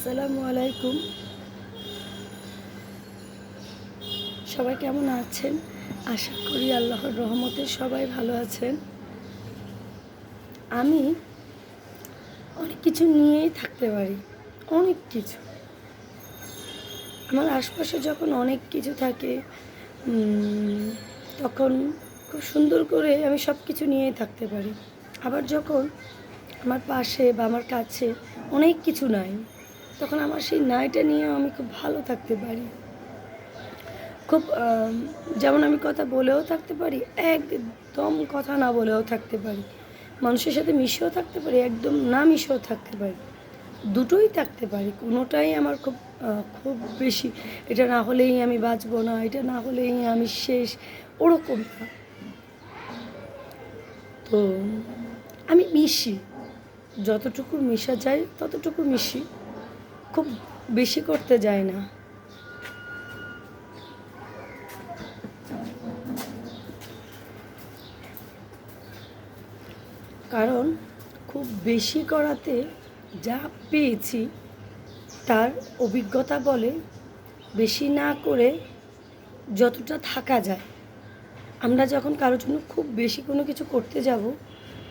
আসসালামু আলাইকুম। সবাই কেমন আছেন? আশা করি আল্লাহর রহমতে সবাই ভালো আছেন। আমি অনেক কিছু নিয়েই থাকতে পারি, অনেক কিছু। আমার আশপাশে যখন অনেক কিছু থাকে তখন খুব সুন্দর করে আমি সব কিছু নিয়েই থাকতে পারি। আবার যখন আমার পাশে বা আমার কাছে অনেক কিছু নাই তখন আমার সেই নাইটা নিয়ে আমি খুব ভালো থাকতে পারি। খুব যেমন আমি কথা বলেও থাকতে পারি, একদম কথা না বলেও থাকতে পারি। মানুষের সাথে মিশেও থাকতে পারি, একদম না মিশেও থাকতে পারি। দুটোই থাকতে পারি, কোনোটাই আমার খুব খুব বেশি, এটা না হলেই আমি বাঁচবো না, এটা না হলেই আমি শেষ, ওরকম না। তো, আমি মিশি, যতটুকু মিশা যায় ততটুকু মিশি। খুব বেশি করতে যায় না। কারণ খুব বেশি করাতে যা পেয়েছি, তার অভিজ্ঞতা বলে বেশি না করে যতটা থাকা যায়। আমরা যখন কারোর জন্য খুব বেশি কোনো কিছু করতে যাব,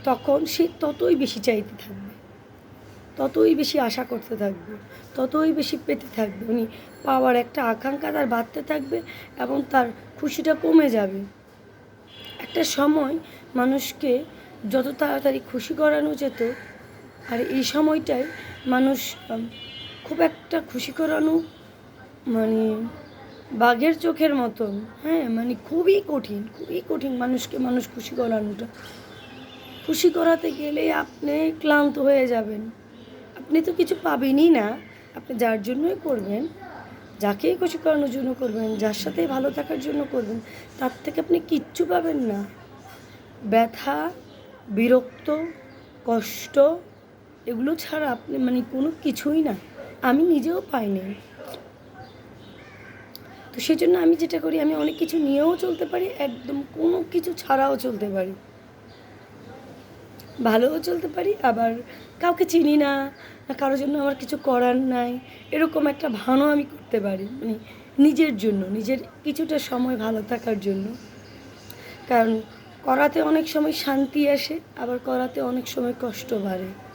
তখন সে ততই বেশি চাইতে থাকবে। ততই বেশি আশা করতে থাকবে, ততই বেশি পেতে থাকবে। উনি পাওয়ার একটা আকাঙ্ক্ষা তার বাড়তে থাকবে এবং তার খুশিটা কমে যাবে। একটা সময় মানুষকে যত তাড়াতাড়ি খুশি করানো যেত, আর এই সময়টায় মানুষ খুব একটা খুশি করানো মানে বাঘের চোখের মতন হ্যাঁ মানে খুবই কঠিন খুবই কঠিন মানুষকে মানুষ খুশি করানোটা। খুশি করাতে গেলে আপনি ক্লান্ত হয়ে যাবেন। আপনি তো কিছু পাবেনই না। আপনি যার জন্যই করবেন, যাকেই খুশি করানোর জন্য করবেন, যার সাথে ভালো থাকার জন্য করবেন, তার থেকে আপনি কিচ্ছু পাবেন না। ব্যথা, বিরক্ত, কষ্ট, এগুলো ছাড়া আপনি মানে কোনো কিছুই না। আমি নিজেও পাইনি তো সেই জন্য আমি যেটা করি, আমি অনেক কিছু নিয়েও চলতে পারি, একদম কোনো কিছু ছাড়াও চলতে পারি। ভালোও চলতে পারি, আবার কাউকে চিনি না, কারোর জন্য আমার কিছু করার নাই, এরকম একটা ভানও আমি করতে পারি মানে নিজের জন্য, নিজের কিছুটা সময় ভালো থাকার জন্য। কারণ করাতে অনেক সময় শান্তি আসে, আবার করাতে অনেক সময় কষ্ট বাড়ে।